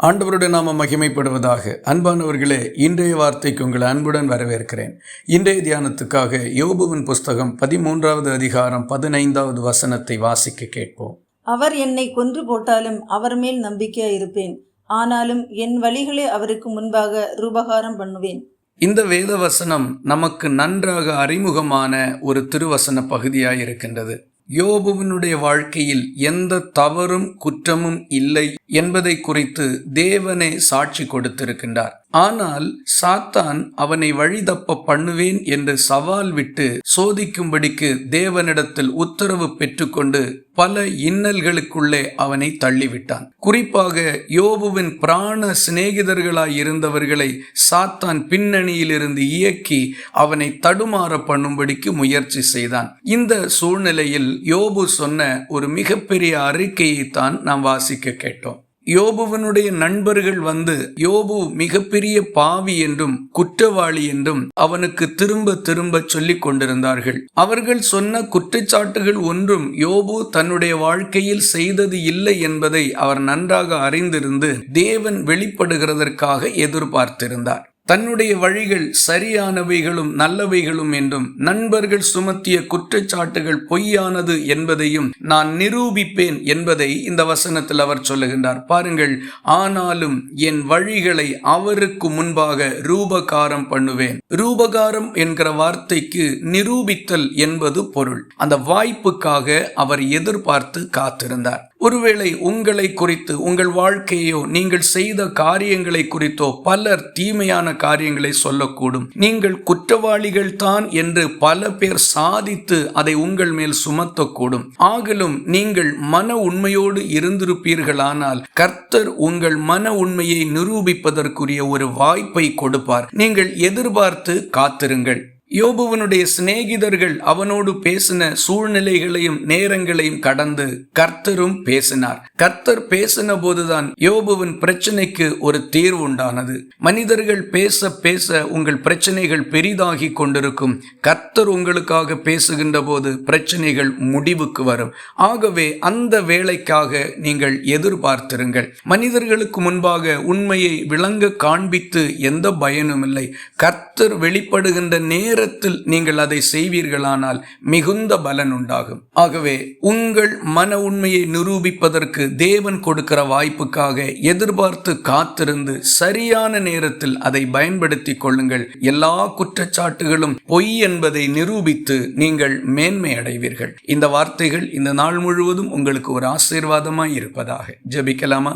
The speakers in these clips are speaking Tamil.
ஆண்டவருடைய நாம மகிமைப்படுவதாக. அன்பானவர்களே இன்றைய வார்த்தைக்கு உங்களை அன்புடன் வரவேற்கிறேன். இன்றைய தியானத்துக்காக யோபுவின் புஸ்தகம் பதிமூன்றாவது அதிகாரம் பதினைந்தாவது வசனத்தை வாசிக்க கேட்போம். அவர் என்னை கொன்று போட்டாலும் அவர் மேல் நம்பிக்கையா இருப்பேன். ஆனாலும் என் வழிகளை அவருக்கு முன்பாக ரூபகாரம் பண்ணுவேன். இந்த வேத வசனம் நமக்கு நன்றாக அறிமுகமான ஒரு திருவசன பகுதியாய் இருக்கின்றது யோபுவினுடைய வாழ்க்கையில் எந்த தவறும் குற்றமும் இல்லை என்பதை குறித்து தேவனே சாட்சி கொடுத்திருக்கின்றார். ஆனால் சாத்தான் அவனை வழிதப்ப பண்ணுவேன் என்று சவால் விட்டு சோதிக்கும்படிக்கு தேவனிடத்தில் உத்தரவு பெற்றுக்கொண்டு பல இன்னல்களுக்குள்ளே அவனை தள்ளிவிட்டான். குறிப்பாக யோபுவின் பிராண சிநேகிதர்களாயிருந்தவர்களை சாத்தான் பின்னணியிலிருந்து இயக்கி அவனை தடுமாற பண்ணும்படிக்கு முயற்சி செய்தான். இந்த சூழ்நிலையில் யோபு சொன்ன ஒரு மிகப்பெரிய அறிக்கையை தான் நாம் வாசிக்க கேட்டோம். யோபுவனுடைய நண்பர்கள் வந்து யோபு மிகப்பெரிய பாவி என்றும் குற்றவாளி என்றும் அவனுக்கு திரும்ப திரும்ப சொல்லிக் கொண்டிருந்தார்கள். அவர்கள் சொன்ன குற்றச்சாட்டுகள் ஒன்றும் யோபு தன்னுடைய வாழ்க்கையில் செய்தது இல்லை என்பதை அவர் நன்றாக அறிந்திருந்து தேவன் வெளிப்படுகிறதற்காக எதிர்பார்த்திருந்தார். தன்னுடைய வழிகள் சரியானவைகளும் நல்லவைகளும் என்றும் நண்பர்கள் சுமத்திய குற்றச்சாட்டுகள் பொய்யானது என்பதையும் நான் நிரூபிப்பேன் என்பதை இந்த வசனத்தில் அவர் சொல்லுகின்றார். பாருங்கள் ஆனாலும் என் வழிகளை அவருக்கு முன்பாக ரூபகாரம் பண்ணுவேன். ரூபகாரம் என்கிற வார்த்தைக்கு நிரூபித்தல் என்பது பொருள். அந்த வாய்ப்புக்காக அவர் எதிர்பார்த்து காத்திருந்தார். ஒருவேளை உங்களை குறித்து உங்கள் வாழ்க்கையோ நீங்கள் செய்த காரியங்களை குறித்தோ பலர் தீமையான காரியங்களை சொல்லக்கூடும். நீங்கள் குற்றவாளிகள் தான் என்று பல பேர் சாதித்து அதை உங்கள் மேல் சுமத்தக்கூடும். ஆகலும் நீங்கள் மன உண்மையோடு இருந்திருப்பீர்களானால் கர்த்தர் உங்கள் மன உண்மையை நிரூபிப்பதற்குரிய ஒரு வாய்ப்பை கொடுப்பார். நீங்கள் எதிர்பார்த்து காத்திருங்கள். யோபுவனுடைய சிநேகிதர்கள் அவனோடு பேசின சூழ்நிலைகளையும் நேரங்களையும் கடந்து கர்த்தரும் பேசினார். கர்த்தர் பேசின போதுதான் யோபுவின் பிரச்சனைக்கு ஒரு தீர்வு உண்டானது. மனிதர்கள் பேச பேச உங்கள் பிரச்சனைகள் பெரிதாகி கொண்டிருக்கும். கர்த்தர் உங்களுக்காக பேசுகின்ற போது பிரச்சனைகள் முடிவுக்கு வரும். ஆகவே அந்த வேலைக்காக நீங்கள் எதிர்பார்த்திருங்கள். மனிதர்களுக்கு முன்பாக உண்மையை விளங்க காண்பித்து எந்த பயனும் இல்லை கர்த்தர் வெளிப்படுகின்ற நேர நேரத்தில் நீங்கள் அதை செய்வீர்களானால் மிகுந்த பலன் உண்டாகும். ஆகவே உங்கள் மன உண்மையை நிரூபிப்பதற்கு தேவன் கொடுக்கிற வாய்ப்புக்காக எதிர்பார்த்து காத்திருந்து சரியான நேரத்தில் அதை பயன்படுத்தி கொள்ளுங்கள். எல்லா குற்றச்சாட்டுகளும் பொய் என்பதை நிரூபித்து நீங்கள் மேன்மை அடைவீர்கள். இந்த வார்த்தைகள் இந்த நாள் முழுவதும் உங்களுக்கு ஒரு ஆசீர்வாதமாய் இருப்பதாக. ஜபிக்கலாமா?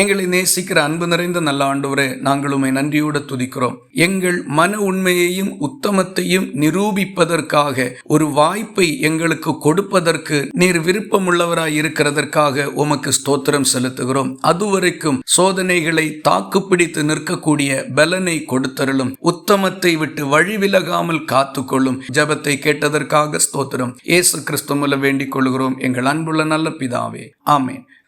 எங்களை நேசிக்கிற அன்பு நிறைந்த நல்ல ஆண்டவரே நாங்கள் உண்மை நன்றியோடு துதிக்கிறோம். எங்கள் மன உண்மையையும் உத்தமத்தையும் நிரூபிப்பதற்காக ஒரு வாய்ப்பை எங்களுக்கு கொடுப்பதற்கு நீர் விருப்பமுள்ளவராய் இருக்கிறதற்காக உமக்கு ஸ்தோத்திரம் செலுத்துகிறோம். அதுவரைக்கும் சோதனைகளை தாக்கு பிடித்து நிற்கக்கூடிய பலனை கொடுத்தருளும். உத்தமத்தை விட்டு வழி விலகாமல் காத்துக்கொள்ளும் ஜபத்தை கேட்டதற்காக ஸ்தோத்திரம். ஏசு கிறிஸ்து மூலம் வேண்டிக் கொள்கிறோம். எங்கள் அன்புள்ள நல்ல பிதாவே. ஆமேன்.